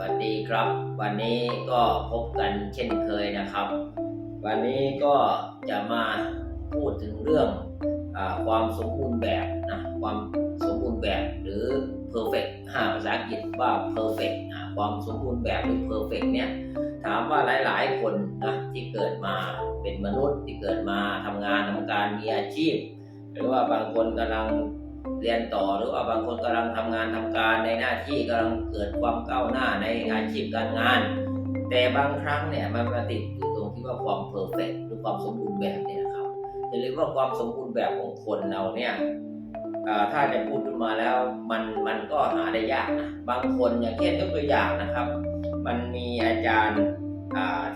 วัสดีครับ วันนี้ก็พบกันเช่นเคยนะครับ วันนี้ก็จะมาพูดถึงเรื่องอความสมบูรณ์แบบนะความสมบูรณ์แบบหรือ perfect ภาษาอังกฤษว่า perfect ความสมบูรณ์แบบหรือ perfect เนี่ยถามว่าหลาย ๆ คนนะที่เกิดมาเป็นมนุษย์ที่เกิดมาทำงานทำการมีอาชีพ หรือว่าบางคนกำลัง เรียนต่อหรือว่าบางคนกำลังทำงานทำการในหน้าที่กำลังเกิดความก้าวหน้าในอาชีพการงาน แต่บางครั้งเนี่ยมันมาติดอยู่ตรงที่ว่าความเพอร์เฟกหรือความสมบูรณ์แบบเนี่ยนะครับอย่าลืมว่าความสมบูรณ์แบบของคนเราเนี่ยถ้าจะพูดขึ้นมาแล้วมันมันก็หาได้ยากนะบางคนอย่างเช่นยกตัวอย่างนะครับ มันมีอาจารย์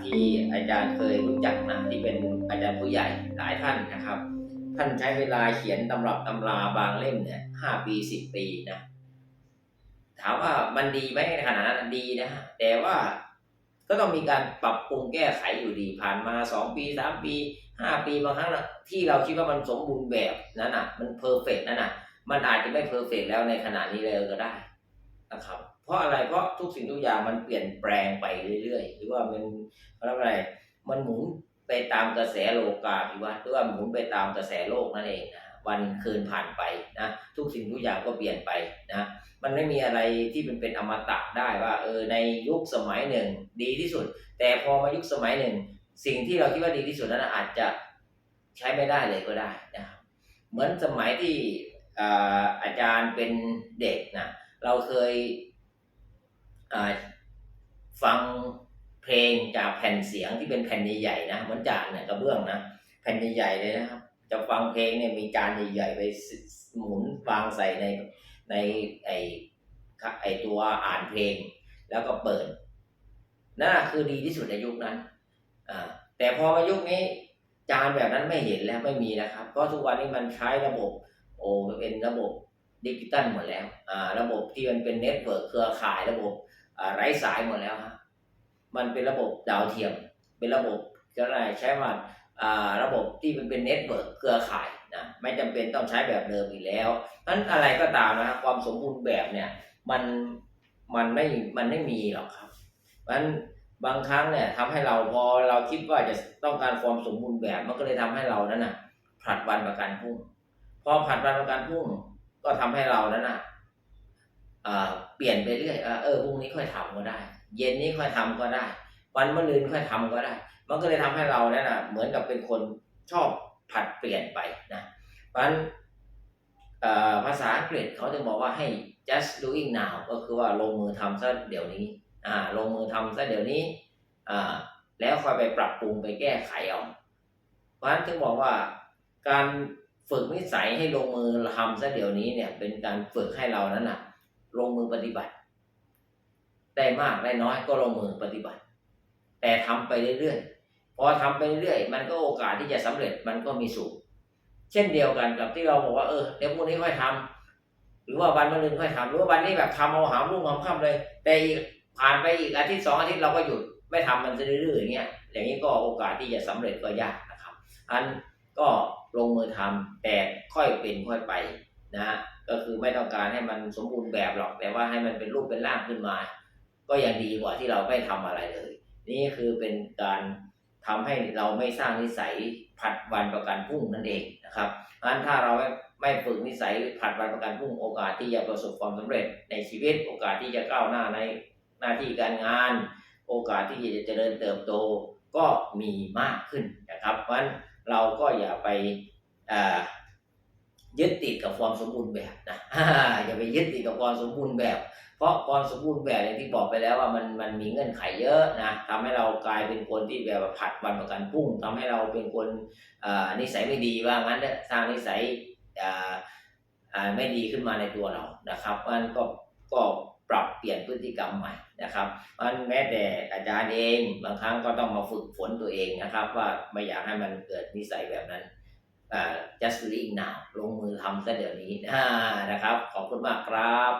ที่อาจารย์เคยรู้จักนะที่เป็นอาจารย์ผู้ใหญ่หลายท่านนะครับ ท่านใช้เวลาเขียนตำรับตำราบางเล่มเนี่ยห้าปีสิบปีนะถามว่ามันดีไหมในขณะนั้นดีนะแต่ว่าก็ต้องมีการปรับปรุงแก้ไขอยู่ดีผ่านมาสองปีสามปีห้าปีบางครั้งนะที่เราคิดว่ามันสมบูรณ์แบบนั้นน่ะ มันเพอร์เฟกนั่นน่ะ มันอาจจะไม่เพอร์เฟกแล้วในขณะนี้เลยก็ได้นะครับ เพราะอะไรเพราะทุกสิ่งทุกอย่างมันเปลี่ยนแปลงไปเรื่อยๆ หรือว่ามันเขาเรียกว่าอะไรมันหมุน ไปตามกระแสโลกาภิวัตน์หรือว่าหมุนไปตามกระแสโลกนั่นเองนะวันคืนผ่านไปนะทุกสิ่งทุกอย่างก็เปลี่ยนไปนะมันไม่มีอะไรที่มันเป็นอมตะได้ว่าเออในยุคสมัยหนึ่งดีที่สุด แต่พอมายุคสมัยหนึ่ง สิ่งที่เราคิดว่าดีที่สุดนั้นอาจจะใช้ไม่ได้เลยก็ได้นะครับเหมือนสมัยที่อาจารย์เป็นเด็กนะเราเคยฟัง เพลงจากแผ่นเสียงที่เป็นแผ่นใหญ่ๆนะเหมือนจานเนี่ยกระเบื้องนะแผ่นใหญ่ๆเลยนะครับ จะฟังเพลงเนี่ยมีจานใหญ่ๆไปหมุนวางใส่ในในไอไอตัวอ่านเพลง แล้วก็เปิดนั่นคือดีที่สุดในยุคนั้นอ่าแต่พอมายุคนี้จานแบบนั้นไม่เห็นแล้วไม่มีนะครับเพราะทุกวันนี้มันใช้ระบบโอ้เป็นระบบดิจิตอลหมดแล้วอ่าระบบที่มันเป็นเน็ตเวิร์กเครือข่ายระบบไร้สายหมดแล้วฮะ มันเป็นระบบดาวเทียม เป็นระบบอะไรใช้ว่าอ่าระบบที่มันเป็นเน็ตเวิร์กเครือข่ายนะไม่จำเป็นต้องใช้แบบเดิมอีกแล้วนั้นอะไรก็ตามนะครับความสมบูรณ์แบบเนี่ยมันมันไม่มันไม่มีหรอกครับเพราะฉะนั้นบางครั้งเนี่ยทำให้เราพอเราคิดว่าจะต้องการความสมบูรณ์แบบมันก็เลยทำให้เรานั้นน่ะผลัดวันประกันพรุ่งพอผลัดวันประกันพรุ่งก็ทำให้เรานั้นน่ะอ่าเปลี่ยนไปเรื่อยเออพรุ่งนี้ค่อยทำก็ได้ เย็นนี้ค่อยทำก็ได้ วันมะรืนค่อยทำก็ได้ มันก็เลยทำให้เราเนั้นน่ะเหมือนกับเป็นคนชอบผัดเปลี่ยนไปนะเพราะฉะนั้นภาษาอังกฤษเขาจะบอกว่าให้ just doing now ก็คือว่าลงมือทำซะเดี๋ยวนี้อ่าลงมือทำซะเดี๋ยวนี้อ่าแล้วค่อยไปปรับปรุงไปแก้ไขเอาเพราะฉะนั้นถึงบอกว่าการฝึกนิสัยให้ลงมือทำซะเดี๋ยวนี้เนี่ยเป็นการฝึกให้เรานั้นน่ะลงมือปฏิบัติ ได้มากได้น้อยก็ลงมือปฏิบัติ แต่ทำไปเรื่อยๆพอทำไปเรื่อยๆมันก็โอกาสที่จะสำเร็จมันก็มีสูงเช่นเดียวกันกับที่เราบอกว่าเออเดี๋ยวพรุ่งนี้ค่อยทำหรือว่าวันมะรืนค่อยทำหรือว่าวันนี้แบบทำเอาหามรุ่งหามค่ำเลย แต่อีกผ่านไปอีกอาทิตย์สองอาทิตย์เราก็หยุดไม่ทำมันจะเรื่อยๆอย่างเงี้ยอย่างนี้ก็โอกาสที่จะสำเร็จก็ยากนะครับอันก็ลงมือทำแต่ค่อยเป็นค่อยไปนะฮะก็คือไม่ต้องการให้มันสมบูรณ์แบบหรอก แต่ว่าให้มันเป็นรูปเป็นร่างขึ้นมา ก็ยังดีกว่าที่เราไม่ทำอะไรเลย นี่คือเป็นการทำให้เราไม่สร้างนิสัยผัดวันประกันพรุ่งนั่นเองนะครับงั้นถ้าเราไม่ไม่ฝึกนิสัยผัดวันประกันพรุ่งโอกาสที่จะประสบความสำเร็จในชีวิต โอกาสที่จะก้าวหน้าในหน้าที่การงาน โอกาสที่จะเจริญเติบโตก็มีมากขึ้นนะครับเพราะฉะนั้นเราก็อย่าไปอ่า ยึดติดกับความสมบูรณ์แบบนะอย่าไปยึดติดกับความสมบูรณ์แบบ เพราะความสมบูรณ์แบบอย่างที่บอกไปแล้วว่ามันมันมีเงื่อนไขเยอะนะทำให้เรากลายเป็นคนที่แบบผัดวันประกันพรุ่งทำให้เราเป็นคนนิสัยไม่ดีว่างั้นเถอะสร้างนิสัยไม่ดีขึ้นมาในตัวเรานะครับเพราะฉะนั้นก็ก็ปรับเปลี่ยนพฤติกรรมใหม่นะครับเพราะฉะนั้นแม้แต่อาจารย์เองบางครั้งก็ต้องมาฝึกฝนตัวเองนะครับ ว่าไม่อยากให้มันเกิดนิสัยแบบนั้น just doing now ลงมือทำซะเดี๋ยวนี้นะครับ ขอบคุณมากครับ